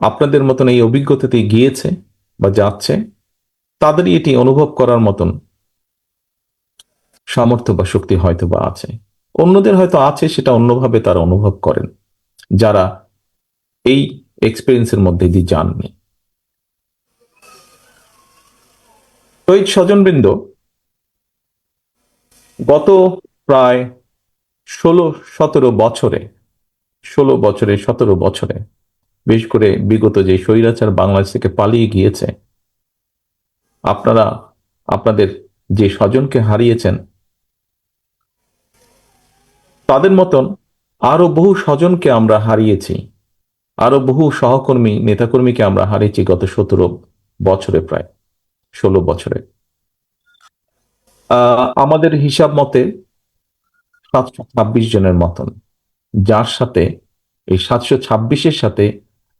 আপনাদের মতন এই অভিজ্ঞতাতে গিয়েছে বা যাচ্ছে, তাদেরই এটি অনুভব করার মতন সামর্থ্য বা শক্তি হয়তো বা আছে। অন্যদের হয়তো আছে, সেটা অন্যভাবে তারা অনুভব করেন, যারা এই এক্সপিরিয়েন্সের মধ্যে দিয়ে যাননি। শহীদ স্বজনবৃন্দ, গত প্রায় ষোলো সতেরো বছরে, ষোলো বছরে সতেরো বছরে বিশেষ করে বিগত যে স্বৈরাচার বাংলাদেশ থেকে পালিয়ে গিয়েছে, আপনারা, আপনাদের যে স্বজনকে হারিয়েছেন, তাদের মতন আরও বহু স্বজনকে আমরা হারিয়েছি, আরও বহু সহকর্মী, নেতাকর্মীকে আমরা হারিয়েছি গত সতেরো বছরে প্রায়, ষোলো বছরে। আমাদের হিসাব মতে সাতশো ছাব্বিশ জনের মতন, যার সাথে, এই সাতশো ছাব্বিশের সাথে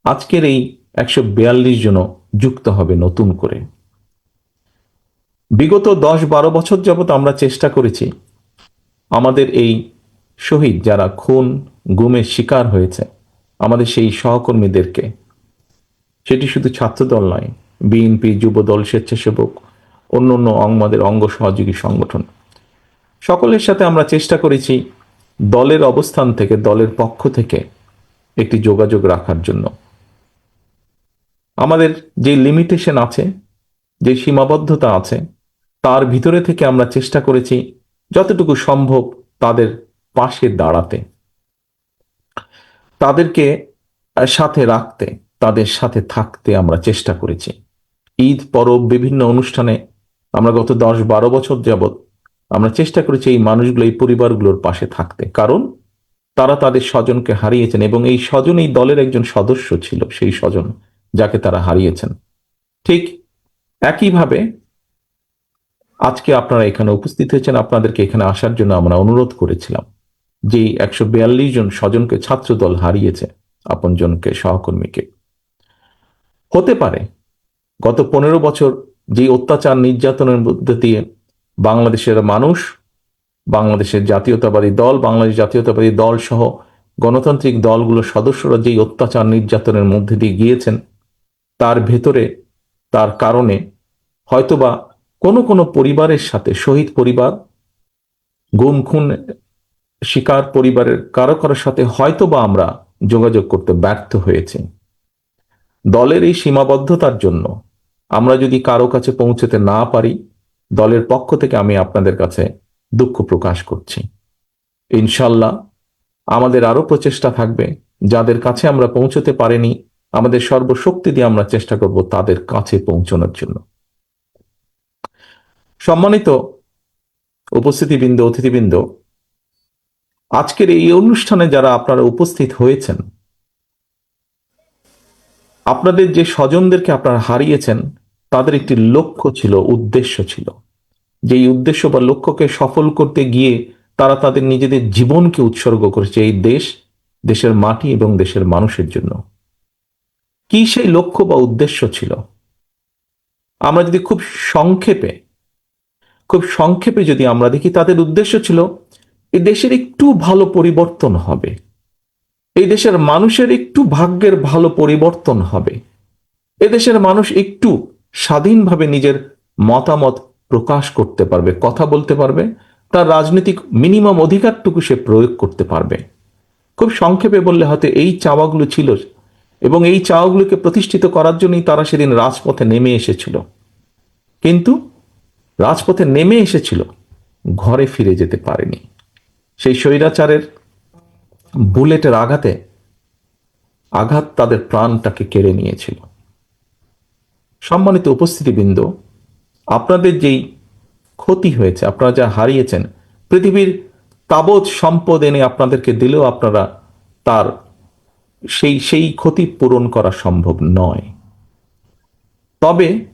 আজকের এই একশো বিয়াল্লিশ জন যুক্ত হবে নতুন করে। বিগত দশ বারো বছর যাবত আমরা চেষ্টা করেছি আমাদের এই শহীদ যারা খুন, গুমের শিকার হয়েছে, আমাদের সেই সহকর্মীদেরকে। সেটি শুধু ছাত্রদল নয়, বিএনপি, যুবদল, স্বেচ্ছাসেবক, অন্য অন্য আমাদের অঙ্গ সহযোগী সংগঠন। সকলের সাথে আমরা চেষ্টা করেছি দলের অবস্থান থেকে, দলের পক্ষ থেকে একটি যোগাযোগ রাখার জন্য। আমাদের যে লিমিটেশন আছে, যে সীমাবদ্ধতা আছে, তার ভিতরে থেকে আমরা চেষ্টা করেছি যতটুকু সম্ভব তাদের পাশে দাঁড়াতে। তাদেরকে সাথে রাখতে, তাদের সাথে থাকতে আমরা চেষ্টা করেছি। ঈদ, পরব, বিভিন্ন অনুষ্ঠানে আমরা গত দশ বারো বছর যাবত আমরা চেষ্টা করেছি এই মানুষগুলো, এই পরিবারগুলোর পাশে থাকতে। কারণ তারা তাদের স্বজনকে হারিয়েছেন এবং এই স্বজন এই দলের একজন সদস্য ছিল, সেই স্বজন। যাকে তারা হারিয়েছেন। ঠিক একইভাবে আজকে আপনারা এখানে উপস্থিত হয়েছেন, আপনাদেরকে এখানে আসার জন্য আমরা অনুরোধ করেছিলাম যে একশো বিয়াল্লিশ জন স্বজনকে ছাত্রদল হারিয়েছে আপনজনকে সহকর্মীকে। হতে পারে গত পনেরো বছর যে অত্যাচার নির্যাতনের মধ্যে দিয়ে বাংলাদেশের মানুষ, বাংলাদেশের জাতীয়তাবাদী দল, বাংলাদেশ জাতীয়তাবাদী দল সহ গণতান্ত্রিক দলগুলোর সদস্যরা যেই অত্যাচার নির্যাতনের মধ্যে দিয়ে গিয়েছেন তার ভেতরে, তার কারণে হয়তোবা কোনো কোনো পরিবারের সাথে, শহীদ পরিবার গুম খুন শিকার পরিবারের কারও কারোর সাথে হয়তোবা আমরা যোগাযোগ করতে ব্যর্থ হয়েছি। দলের এই সীমাবদ্ধতার জন্য আমরা যদি কারও কাছে পৌঁছতে না পারি, দলের পক্ষ থেকে আমি আপনাদের কাছে দুঃখ প্রকাশ করছি। ইনশাল্লাহ আমাদের আরও প্রচেষ্টা থাকবে। যাদের কাছে আমরা পৌঁছতে পারিনি আমাদের সর্বশক্তি দিয়ে আমরা চেষ্টা করব তাদের কাছে পৌঁছানোর জন্য। সম্মানিত উপস্থিতিবৃন্দ, অতিথিবৃন্দ, আজকের এই অনুষ্ঠানে যারা আপনারা উপস্থিত হয়েছেন, আপনাদের যে স্বজনদেরকে আপনারা হারিয়েছেন, তাদের একটি লক্ষ্য ছিল, উদ্দেশ্য ছিল। যেই উদ্দেশ্য বা লক্ষ্যকে সফল করতে গিয়ে তারা তাদের নিজেদের জীবনকে উৎসর্গ করেছে এই দেশ, দেশের মাটি এবং দেশের মানুষের জন্য। কি সেই লক্ষ্য বা উদ্দেশ্য ছিল? আমরা যদি খুব সংক্ষেপে খুব সংক্ষেপে যদি আমরা দেখি তাদের উদ্দেশ্য ছিল এই দেশের একটু ভালো পরিবর্তন হবে। এই দেশের মানুষের একটু ভাগ্যের ভালো পরিবর্তন হবে। এদেশের মানুষ একটু স্বাধীনভাবে নিজের মতামত প্রকাশ করতে পারবে, কথা বলতে পারবে, তার রাজনৈতিক মিনিমাম অধিকারটুকু সে প্রয়োগ করতে পারবে। খুব সংক্ষেপে বললে হয়তো এই চাওয়াগুলো ছিল এবং এই চাওয়াগুলোকে প্রতিষ্ঠিত করার জন্যই তারা সেদিন রাজপথে নেমে এসেছিল। কিন্তু রাজপথে নেমে এসেছিল, ঘরে ফিরে যেতে পারেনি। সেই স্বৈরাচারের বুলেটের আঘাতে আঘাত তাদের প্রাণটাকে কেড়ে নিয়েছিল। সম্মানিত উপস্থিতিবৃন্দ, আপনাদের যেই ক্ষতি হয়েছে, আপনারা যা হারিয়েছেন, পৃথিবীর তাবৎ সম্পদ এনে আপনাদেরকে দিলেও আপনারা তার সেই সেই ক্ষতি পূরণ করা সম্ভব নয়। তবে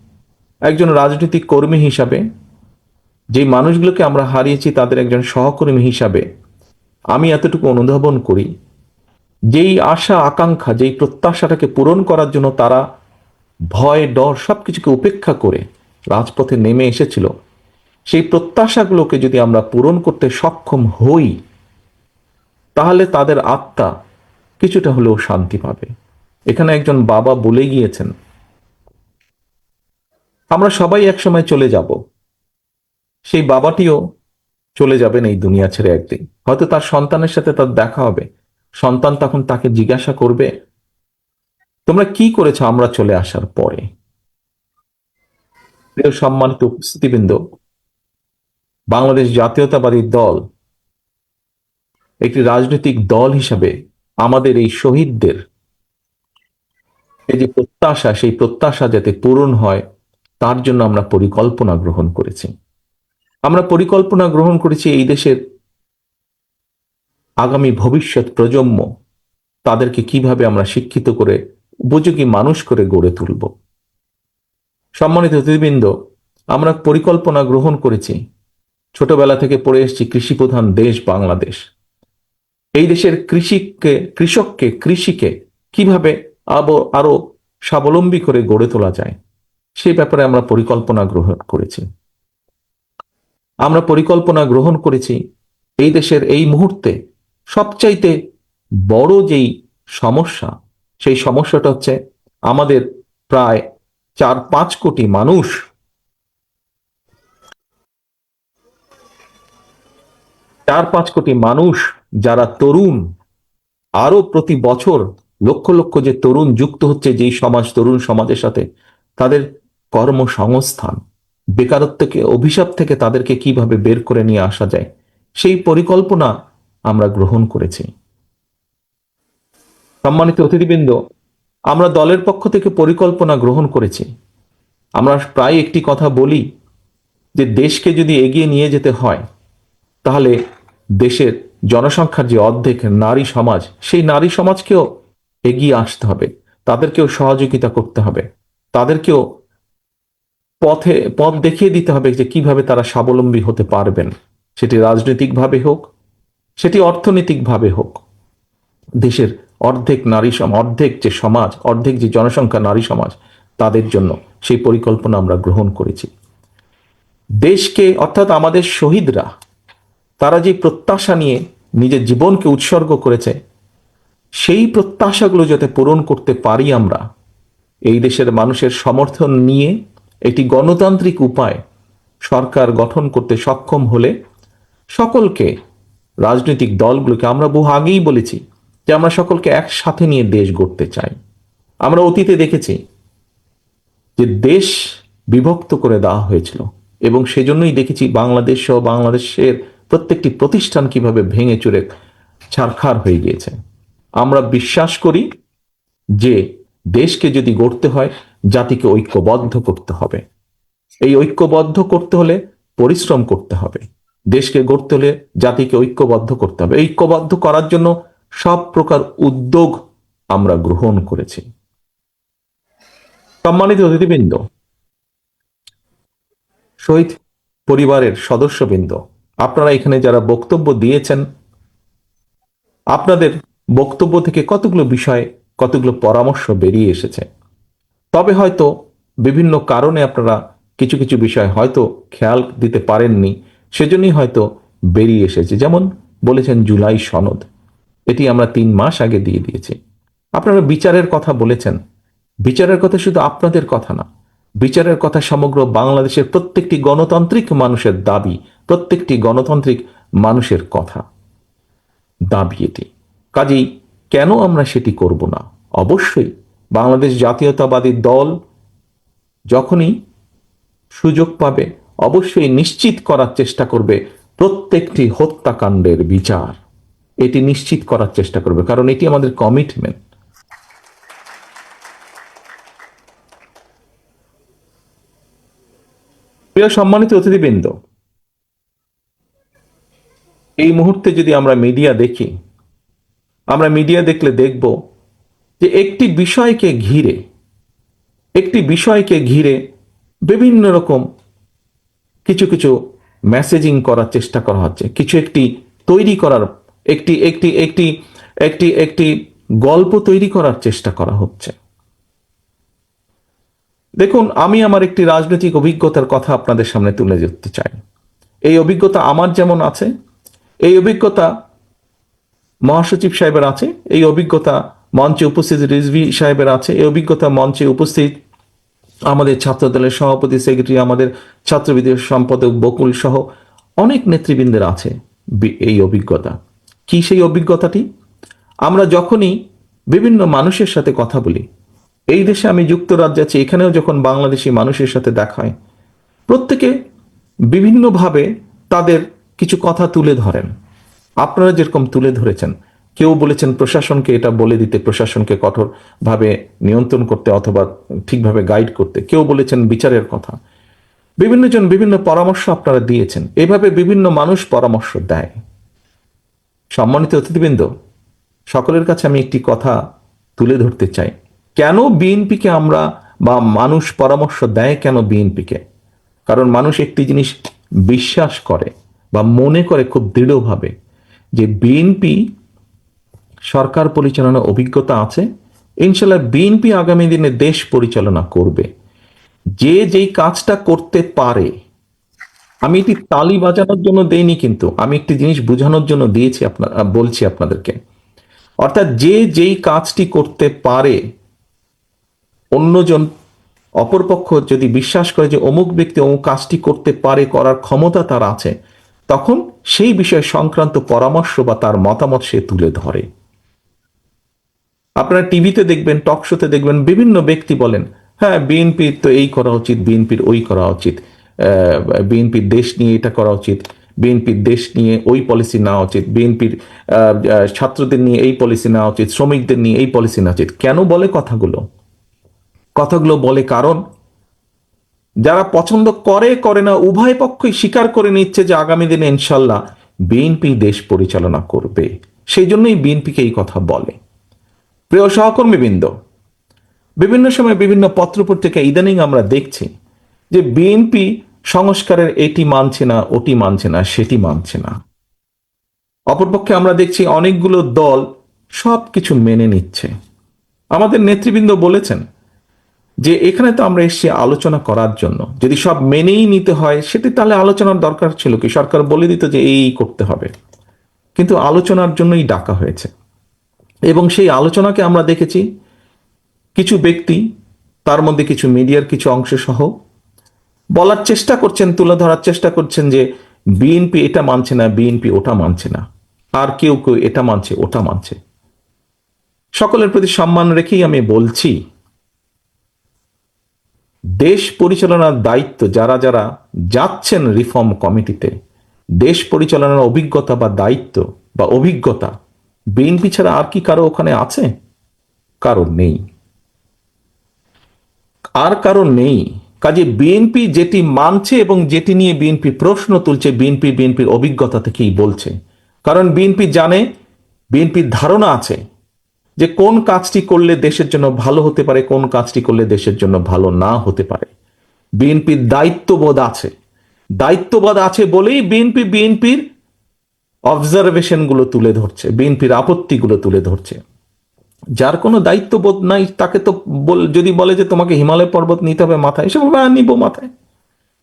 একজন রাজনৈতিক কর্মী হিসাবে, যে মানুষগুলোকে আমরা হারিয়েছি তাদের একজন সহকর্মী হিসাবে, আমি এতটুকু অনুধাবন করি, যেই আশা, আকাঙ্ক্ষা, যেই প্রত্যাশাটাকে পূরণ করার জন্য তারা ভয়, ডর সব কিছুকে উপেক্ষা করে রাজপথে নেমে এসেছিল, সেই প্রত্যাশাগুলোকে যদি আমরা পূরণ করতে সক্ষম হই, তাহলে তাদের আত্মা কিছুটা হলেও শান্তি পাবে। এখানে একজন বাবা বলে গিয়েছেন, আমরা সবাই একসময় চলে যাব। সেই বাবাটিও চলে যাবেন এই দুনিয়া ছেড়ে একদিন। হয়তো তার সন্তানের সাথে তার দেখা হবে। সন্তান তখন তাকে জিজ্ঞাসা করবে, তোমরা কি করেছ আমরা চলে আসার পরে? প্রিয় সম্মানিত উপস্থিতিবৃন্দ, বাংলাদেশ জাতীয়তাবাদী দল একটি রাজনৈতিক দল হিসাবে আমাদের এই শহীদদের এই যে প্রত্যাশা, সেই প্রত্যাশা যাতে পূরণ হয়, তার জন্য আমরা পরিকল্পনা গ্রহণ করেছি। আমরা পরিকল্পনা গ্রহণ করেছি এই দেশের আগামী ভবিষ্যৎ প্রজন্ম তাদেরকে কীভাবে আমরা শিক্ষিত করে, উপযোগী মানুষ করে গড়ে তুলব। সম্মানিত অতিথিবৃন্দ, আমরা পরিকল্পনা গ্রহণ করেছি। ছোটবেলা থেকে পড়ে এসেছি কৃষি প্রধান দেশ বাংলাদেশ। এই দেশের কৃষিকে, কৃষককে, কৃষিকে কীভাবে আবো, আরও স্বাবলম্বী করে গড়ে তোলা যায় সেই ব্যাপারে আমরা পরিকল্পনা গ্রহণ করেছি। আমরা পরিকল্পনা গ্রহণ করেছি এই দেশের এই মুহূর্তে সবচাইতে বড় যেই সমস্যা, সেই সমস্যাটা হচ্ছে আমাদের প্রায় চার পাঁচ কোটি মানুষ চার পাঁচ কোটি মানুষ যারা তরুণ আরও প্রতি বছর লক্ষ লক্ষ যে তরুণ যুক্ত হচ্ছে, যেই সমাজ, তরুণ সমাজের সাথে, তাদের কর্মসংস্থান, বেকারত্বকে, অভিশাপ থেকে তাদেরকে কীভাবে বের করে নিয়ে আসা যায়, সেই পরিকল্পনা আমরা গ্রহণ করেছি। সম্মানিত অতিথিবৃন্দ, আমরা দলের পক্ষ থেকে পরিকল্পনা গ্রহণ করেছি। আমরা প্রায় একটি কথা বলি যে, দেশকে যদি এগিয়ে নিয়ে যেতে হয়, তাহলে দেশের জনসংখ্যার যে অর্ধেক নারী সমাজ, সেই নারী সমাজকেও এগিয়ে আসতে হবে। তাদেরকেও সহযোগিতা করতে হবে। তাদেরকেও পথে, পথ দেখিয়ে দিতে হবে যে কীভাবে তারা স্বাবলম্বী হতে পারবেন। সেটি রাজনৈতিকভাবে হোক, সেটি অর্থনৈতিকভাবে হোক। দেশের অর্ধেক নারী অর্ধেক যে সমাজ, অর্ধেক যে জনসংখ্যা নারী সমাজ, তাদের জন্য সেই পরিকল্পনা আমরা গ্রহণ করেছি। দেশকে, অর্থাৎ আমাদের শহীদরা তারা যে প্রত্যাশা নিয়ে নিজের জীবনকে উৎসর্গ করেছে, সেই প্রত্যাশাগুলো যাতে পূরণ করতে পারি আমরা, এই দেশের মানুষের সমর্থন নিয়ে একটি গণতান্ত্রিক উপায় সরকার গঠন করতে সক্ষম হলে সকলকে, রাজনৈতিক দলগুলোকে আমরা বহু আগেই বলেছি যে আমরা সকলকে একসাথে নিয়ে দেশ গড়তে চাই। আমরা অতীতে দেখেছি যে দেশ বিভক্ত করে দেওয়া হয়েছিল এবং সেজন্যই দেখেছি বাংলাদেশ সহ বাংলাদেশের প্রত্যেকটি প্রতিষ্ঠান কীভাবে ভেঙে চুরে ছারখার হয়ে গিয়েছে। আমরা বিশ্বাস করি যে দেশকে যদি গড়তে হয়, জাতিকে ঐক্যবদ্ধ করতে হবে। এই ঐক্যবদ্ধ করতে হলে পরিশ্রম করতে হবে। দেশকে গড়তে হলে জাতিকে ঐক্যবদ্ধ করতে হবে। ঐক্যবদ্ধ করার জন্য সব প্রকার উদ্যোগ আমরা গ্রহণ করেছি। সম্মানিত অতিথিবৃন্দ, শহীদ পরিবারের সদস্যবৃন্দ আপনারা এখানে যারা বক্তব্য দিয়েছেন, আপনাদের বক্তব্য থেকে কতগুলো বিষয়, কতগুলো পরামর্শ বেরিয়ে এসেছে। তবে হয়তো বিভিন্ন কারণে আপনারা কিছু কিছু বিষয় হয়তো খেয়াল দিতে পারেননি, সেজন্যই হয়তো বেরিয়ে এসেছে। যেমন বলেছেন জুলাই সনদ, এটি আমরা তিন মাস আগে দিয়ে দিয়েছি। আপনারা বিচারের কথা বলেছেন। বিচারের কথা শুধু আপনাদের কথা না, বিচারের কথা সমগ্র বাংলাদেশের প্রত্যেকটি গণতান্ত্রিক মানুষের দাবি প্রত্যেকটি গণতান্ত্রিক মানুষের কথা। দাবি এটি। কাজেই কেন আমরা সেটি করব না? অবশ্যই বাংলাদেশ জাতীয়তাবাদী দল যখনই সুযোগ পাবে, অবশ্যই নিশ্চিত করার চেষ্টা করবে প্রত্যেকটি হত্যাকাণ্ডের বিচার। এটি নিশ্চিত করার চেষ্টা করবে, কারণ এটি আমাদের কমিটমেন্ট প্রিয় সম্মানিত অতিথিবৃন্দ এই মুহূর্তে যদি আমরা মিডিয়া দেখি, আমরা মিডিয়া দেখলে দেখব যে একটি বিষয়কে ঘিরে, একটি বিষয়কে ঘিরে বিভিন্ন রকম কিছু কিছু মেসেজিং করার চেষ্টা করা হচ্ছে। কিছু একটি তৈরি করার, একটি একটি একটি একটি একটি গল্প তৈরি করার চেষ্টা করা হচ্ছে। দেখুন, আমি আমার একটি রাজনৈতিক অভিজ্ঞতার কথা আপনাদের সামনে তুলে ধরতে চাই। এই অভিজ্ঞতা আমার যেমন আছে অভিজ্ঞতা মহাসচিব সাহেবের আছে, এই অভিজ্ঞতা মঞ্চে উপস্থিত রিজভি সাহেবের আছে, এই অভিজ্ঞতা মঞ্চে উপস্থিত আমাদের ছাত্রদলের সভাপতি, সেক্রেটারি, আমাদের ছাত্রবিদের সম্পাদক বকুল সহ অনেক নেতৃবৃন্দের আছে এই অভিজ্ঞতা। কি সেই অভিজ্ঞতাটি? আমরা যখনই বিভিন্ন মানুষের সাথে কথা বলি, এই দেশে আমি যুক্তরাজ্যে আছি, এখানেও যখন বাংলাদেশি মানুষের সাথে দেখা হয়, প্রত্যেকে বিভিন্নভাবে তাদের কিছু কথা তুলে ধরেন। আপনারা যেরকম তুলে ধরেছেন, কেউ বলেছেন প্রশাসনকে এটা বলে দিতে প্রশাসনকে কঠোরভাবে নিয়ন্ত্রণ করতে অথবা ঠিকভাবে গাইড করতে, কেউ বলেছেন বিচারের কথা। বিভিন্নজন বিভিন্ন পরামর্শ আপনারা দিয়েছেন, এভাবে বিভিন্ন মানুষ পরামর্শ দেয়। সম্মানিত অতিথিবৃন্দ, সকলের কাছে আমি একটি কথা তুলে ধরতে চাই। কেন বিএনপিকে আমরা বা মানুষ পরামর্শ দেয় কেন বিএনপিকে? কারণ মানুষ একটি জিনিস বিশ্বাস করে বা মনে করে খুব দৃঢ়ভাবে যে বিএনপি সরকার পরিচালনার অভিজ্ঞতা আছে, ইনশাল্লাহ বিএনপি আগামী দিনে দেশ পরিচালনা করবে। যে যেই কাজটা করতে পারে, আমি এটি তালি বাজানোর জন্য দেইনি কিন্তু, আমি একটি জিনিস বোঝানোর জন্য দিয়েছি আপনার বলছি আপনাদেরকে। অর্থাৎ যে যেই কাজটি করতে পারে, অন্যজন, অপরপক্ষ যদি বিশ্বাস করে যে অমুক ব্যক্তি অমুক কাজটি করতে পারে, করার ক্ষমতা তার আছে তখন সেই বিষয় সংক্রান্ত পরামর্শ বা তার মতামত সে তুলে ধরে। আপনারা টিভিতে দেখবেন, টক শোতে দেখবেন, বিভিন্ন ব্যক্তি বলেন হ্যাঁ বিএনপির তো এই করা উচিত, বিএনপির ওই করা উচিত বিএনপির দেশ নিয়ে এটা করা উচিত, বিএনপির দেশ নিয়ে ওই পলিসি নেওয়া উচিত, বিএনপির ছাত্রদের নিয়ে এই পলিসি নেওয়া উচিত, শ্রমিকদের নিয়ে এই পলিসি নেওয়া উচিত। কেন বলে কথাগুলো? কথাগুলো বলে কারণ যারা পছন্দ করে করে না, উভয় পক্ষই স্বীকার করে নিচ্ছে যে আগামী দিনে ইনশাল্লাহ বিএনপি দেশ পরিচালনা করবে। সেই জন্যই বিএনপিকে এই কথা বলে। প্রিয় সহকর্মীবৃন্দ, বিভিন্ন সময় বিভিন্ন পত্রপত্রিকা ইদানিং আমরা দেখছি যে বিএনপি সংস্কারের এটি মানছে না, ওটি মানছে না, সেটি মানছে না। অপরপক্ষে আমরা দেখছি অনেকগুলো দল সব কিছু মেনে নিচ্ছে। আমাদের নেতৃবৃন্দ বলেছেন যে এখানে তো আমরা এসেছি আলোচনা করার জন্য। যদি সব মেনেই নিতে হয়, সেটি তাহলে আলোচনার দরকার ছিল কি? সরকার বলে দিত যে এই করতে হবে। কিন্তু আলোচনার জন্যই ডাকা হয়েছে। এবং সেই আলোচনাকে আমরা দেখেছি, কিছু ব্যক্তি, তার মধ্যে কিছু মিডিয়ার কিছু অংশ সহ, বলার চেষ্টা করছেন, তুলে ধরার চেষ্টা করছেন যে বিএনপি এটা মানছে না বিএনপি ওটা মানছে না। আর কেউ কেউ এটা মানছে, ওটা মানছে। সকলের প্রতি সম্মান রেখেই আমি বলছি দেশ পরিচালনার দায়িত্ব যারা যারা যাচ্ছেন রিফর্ম কমিটিতে, দেশ পরিচালনার অভিজ্ঞতা বা দায়িত্ব বা অভিজ্ঞতা বিএনপি ছাড়া আর কি কারও ওখানে আছে? কারও নেই। আর কারও নেই। কাজে বিএনপি যেটি মানছে এবং যেটি নিয়ে বিএনপি প্রশ্ন তুলছে বিএনপি বিএনপির অভিজ্ঞতা থেকেই বলছে। কারণ বিএনপি জানে বিএনপির ধারণা আছে। যে কোন কাজটি করলে দেশের জন্য ভালো হতে পারে কোন কাজটি করলে দেশের জন্য ভালো না হতে পারে। বিএনপির দায়িত্ববোধ আছে। দায়িত্ববোধ আছে বলেই বিএনপি বিএনপির অবজারভেশনগুলো তুলে ধরছে বিএনপির আপত্তিগুলো তুলে ধরছে। যার কোনো দায়িত্ববোধ নাই তাকে তো বল- যদি বলে যে তোমাকে হিমালয় পর্বত নিতে হবে মাথায় সে বলবে, "হ্যাঁ, নিব মাথায়।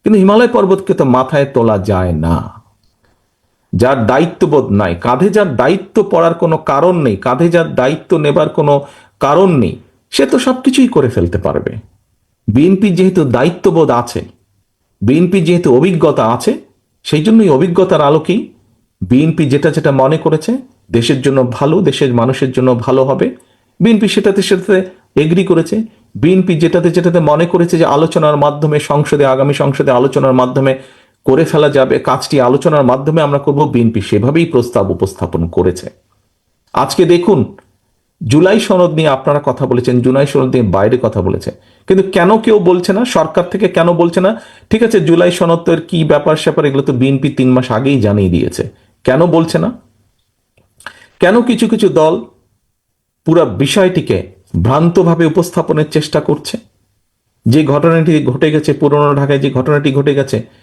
কিন্তু হিমালয় পর্বতকে তো মাথায় তোলা যায় না। যার দায়িত্ববোধ নাই, কাঁধে যার দায়িত্ব পড়ার কোনো কারণ নেই, কাঁধে যার দায়িত্ব নেবার কোনো কারণ নেই, সে তো সবকিছুই করে ফেলতে পারবে। বিএনপি যেহেতু দায়িত্ববোধ আছে, বিএনপি যেহেতু অভিজ্ঞতা আছে, সেই জন্যই অভিজ্ঞতার আলোকেই বিএনপি যেটা যেটা মনে করেছে, দেশের জন্য ভালো, দেশের মানুষের জন্য ভালো হবে। বিএনপি সেটাতে সেটাতে এগ্রি করেছে। বিএনপি যেটাতে যেটাতে মনে করেছে যে আলোচনার মাধ্যমে সংসদে, আগামী সংসদে আলোচনার মাধ্যমে করে ফেলা যাবে, কাজটি আলোচনার মাধ্যমে আমরা করব, বিএনপি সেভাবেই প্রস্তাব উপস্থাপন করেছে। আজকে দেখুন, জুলাই সনদ নিয়ে আপনারা কথা বলেছেন, জুলাই সনদ নিয়ে বাইরে কথা বলেছে। কিন্তু কেন কেউ বলছে না? সরকার থেকে কেন বলছে না? ঠিক আছে, জুলাই সনদ তো কি ব্যাপার স্যাপার এগুলো তো বিএনপি তিন মাস আগেই জানিয়ে দিয়েছে। কেন বলছে না? কেন কিছু কিছু দল পুরো বিষয়টিকে ভ্রান্তভাবে উপস্থাপনের চেষ্টা করছে? যে ঘটনাটি ঘটে গেছে, পুরনো ঢাকায় যে ঘটনাটি ঘটে গেছে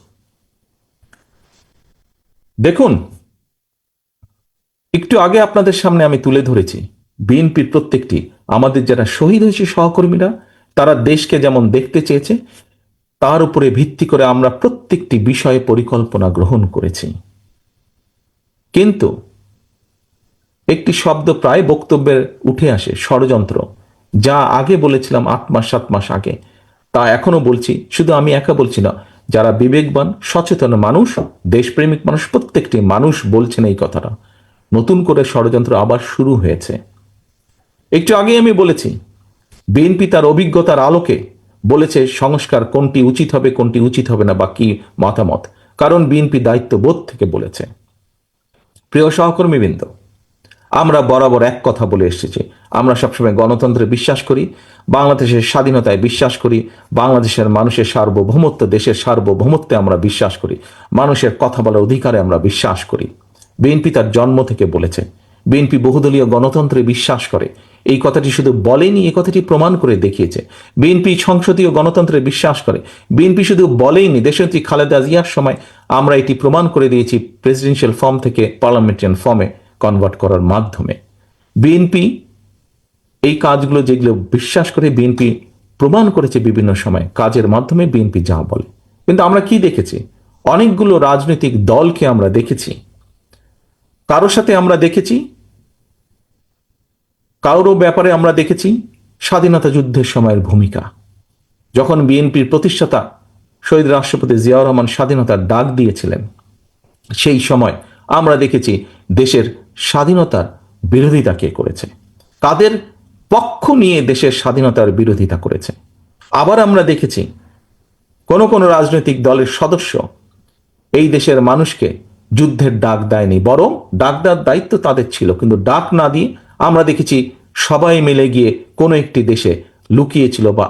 দেখুন, একটু আগে আপনাদের সামনে আমি তুলে ধরেছি, বিএনপির প্রত্যেকটি, আমাদের যারা শহীদ হয়েছে সহকর্মীরা, তারা দেশকে যেমন দেখতে চেয়েছে, তার উপরে ভিত্তি করে আমরা প্রত্যেকটি বিষয়ে পরিকল্পনা গ্রহণ করেছি। কিন্তু একটি শব্দ প্রায় বক্তব্যে উঠে আসে, ষড়যন্ত্র। যা আগে বলেছিলাম আট মাস, সাত মাস আগে, তা এখনও বলছি, শুধু আমি একা বলছি না যারা বিবেকবান, সচেতন মানুষ, দেশপ্রেমিক মানুষ, প্রত্যেকটি মানুষ বলছেন এই কথাটা। নতুন করে ষড়যন্ত্র আবার শুরু হয়েছে। একটু আগে আমি বলেছি, বিএনপি তার অভিজ্ঞতার আলোকে বলেছে সংস্কার কোনটি উচিত হবে, কোনটি উচিত হবে না বা কি মতামত। কারণ বিএনপি দায়িত্ববোধ থেকে বলেছে। প্রিয় সহকর্মীবৃন্দ, আমরা বরাবর এক কথা বলে এসেছি। আমরা সবসময় গণতন্ত্রে বিশ্বাস করি বাংলাদেশের স্বাধীনতায় বিশ্বাস করি, বাংলাদেশের মানুষের সার্বভৌমত্ব, দেশের সার্বভৌমত্বে আমরা বিশ্বাস করি, মানুষের কথা বলার অধিকারে আমরা বিশ্বাস করি। বিএনপি তার জন্ম থেকে বলেছে, বিএনপি বহুদলীয় গণতন্ত্রে বিশ্বাস করে। এই কথাটি শুধু বলেনি, এই কথাটি প্রমাণ করে দেখিয়েছে। বিএনপি সংসদীয় গণতন্ত্রে বিশ্বাস করে। বিএনপি শুধু বলেইনি, দেশনেত্রী খালেদা জিয়ার সময় আমরা এটি প্রমাণ করে দিয়েছি প্রেসিডেন্সিয়াল ফর্ম থেকে পার্লামেন্টারিয়ান ফর্মে কনভার্ট করার মাধ্যমে। বিএনপি এই কাজগুলো যেগুলো বিশ্বাস করে বিএনপি প্রমাণ করেছে বিভিন্ন সময়, কাজের মাধ্যমে বিএনপি যা বলে। কিন্তু আমরা কি দেখেছি? অনেকগুলো রাজনৈতিক দলকে আমরা দেখেছি। কারোর সাথে আমরা দেখেছি, কারোর ব্যাপারে আমরা দেখেছি স্বাধীনতা যুদ্ধের সময়ের ভূমিকা। যখন বিএনপির প্রতিষ্ঠাতা শহীদ রাষ্ট্রপতি জিয়াউর রহমান স্বাধীনতার ডাক দিয়েছিলেন, সেই সময় আমরা দেখেছি দেশের স্বাধীনতার বিরোধিতা কে করেছে। তাদের পক্ষ নিয়ে দেশের স্বাধীনতার বিরোধিতা করেছে। আবার আমরা দেখেছি, কোন কোন রাজনৈতিক দলের সদস্য এই দেশের মানুষকে যুদ্ধের ডাক দেয়নি, বরং ডাক দেওয়ার দায়িত্ব তাদের ছিল। কিন্তু ডাক না দিয়ে আমরা দেখেছি সবাই মিলে গিয়ে কোনো একটি দেশে লুকিয়েছিল বা